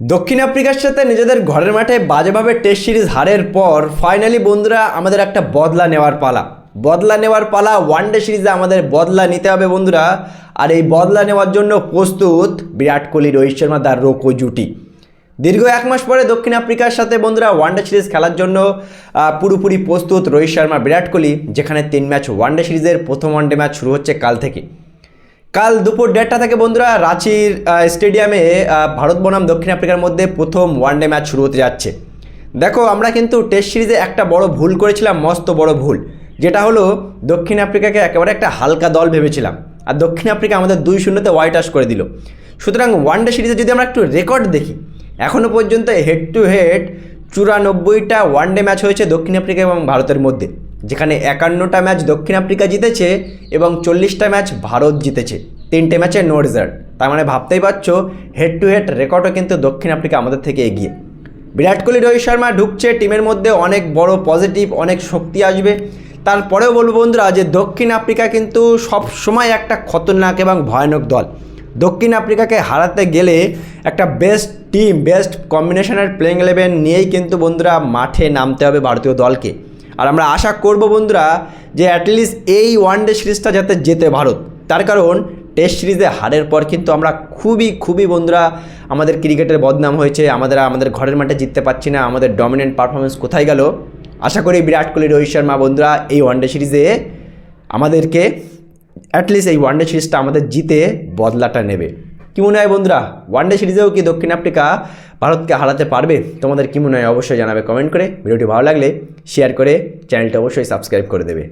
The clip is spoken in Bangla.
দক্ষিণ আফ্রিকার সাথে নিজেদের ঘরের মাঠে বাজেভাবে টেস্ট সিরিজ হারের পর ফাইনালি বন্ধুরা আমাদের একটা বদলা নেওয়ার পালা। বদলা নেওয়ার পালা ওয়ানডে সিরিজে আমাদের বদলা নিতে হবে বন্ধুরা। আর এই বদলা নেওয়ার জন্য প্রস্তুত বিরাট কোহলি, রোহিত শর্মা, তার রোকো জুটি। দীর্ঘ এক মাস পরে দক্ষিণ আফ্রিকার সাথে বন্ধুরা ওয়ানডে সিরিজ খেলার জন্য পুরোপুরি প্রস্তুত রোহিত শর্মা, বিরাট কোহলি, যেখানে তিন ম্যাচ ওয়ানডে সিরিজের প্রথম ওয়ানডে ম্যাচ শুরু হচ্ছে কাল থেকে। কাল দুপুর দেড়টা থেকে বন্ধুরা রাঁচির স্টেডিয়ামে ভারত বনাম দক্ষিণ আফ্রিকার মধ্যে প্রথম ওয়ানডে ম্যাচ শুরু হতে যাচ্ছে। দেখো, আমরা কিন্তু টেস্ট সিরিজে একটা বড় ভুল করেছিলাম, মস্ত বড় ভুল। যেটা হলো, দক্ষিণ আফ্রিকাকে একেবারে একটা হালকা দল ভেবেছিলাম। আর দক্ষিণ আফ্রিকা আমাদের দুই শূন্যতে হোয়াইট আউট করে দিল। সুতরাং ওয়ানডে সিরিজে যদি আমরা একটু রেকর্ড দেখি এখনও পর্যন্ত হেড টু হেড চুরানব্বইটা ওয়ানডে ম্যাচ হয়েছে দক্ষিণ আফ্রিকা এবং ভারতের মধ্যে। যেখানে একান্নটা ম্যাচ দক্ষিণ আফ্রিকা জিতেছে এবং চল্লিশটা ম্যাচ ভারত জিতেছে। তিনটে ম্যাচে নো রেজাল্ট তার মানে ভাবতেই পারছ হেড টু হেড রেকর্ডও কিন্তু দক্ষিণ আফ্রিকা আমাদের থেকে এগিয়ে। বিরাট কোহলি, রোহিত শর্মা ঢুকছে, টিমের মধ্যে অনেক বড় পজিটিভ অনেক শক্তি আসবে। তারপরেও বলব বন্ধুরা, যে দক্ষিণ আফ্রিকা কিন্তু সব সময় একটা খতরনাক এবং ভয়ানক দল। দক্ষিণ আফ্রিকাকে হারাতে গেলে একটা বেস্ট টিম বেস্ট কম্বিনেশনের প্লেইং ইলেভেন নিয়েই কিন্তু বন্ধুরা মাঠে নামতে হবে ভারতীয় দলকে। আর আমরা আশা করব বন্ধুরা, যে অ্যাটলিস্ট এই ওয়ানডে সিরিজটা যাতে জেতে ভারত। তার কারণ টেস্ট সিরিজে হারের পর কিন্তু আমরা খুবই খুবই বন্ধুরা আমাদের ক্রিকেটের বদনাম হয়েছে, আমাদের আমাদের ঘরের মাঠে জিততে পারছি না, আমাদের ডমিনেন্ট পারফরমেন্স কোথায় গেল? আশা করি বিরাট কোহলি, রোহিত শর্মা বন্ধুরা এই ওয়ানডে সিরিজে আমাদেরকে অ্যাটলিস্ট এই ওয়ানডে সিরিজটা আমাদের জিতে বদলাটা নেবে। কি মনে হয় বন্ধুরা? ওয়ানডে সিরিজেও কি দক্ষিণ আফ্রিকা ভারতকে হারাতে পারবে? তোমাদের কি মনে হয়? অবশ্যই জানাবে কমেন্ট করে। ভিডিওটি ভালো লাগলে শেয়ার করে চ্যানেলটা অবশ্যই সাবস্ক্রাইব করে দেবে।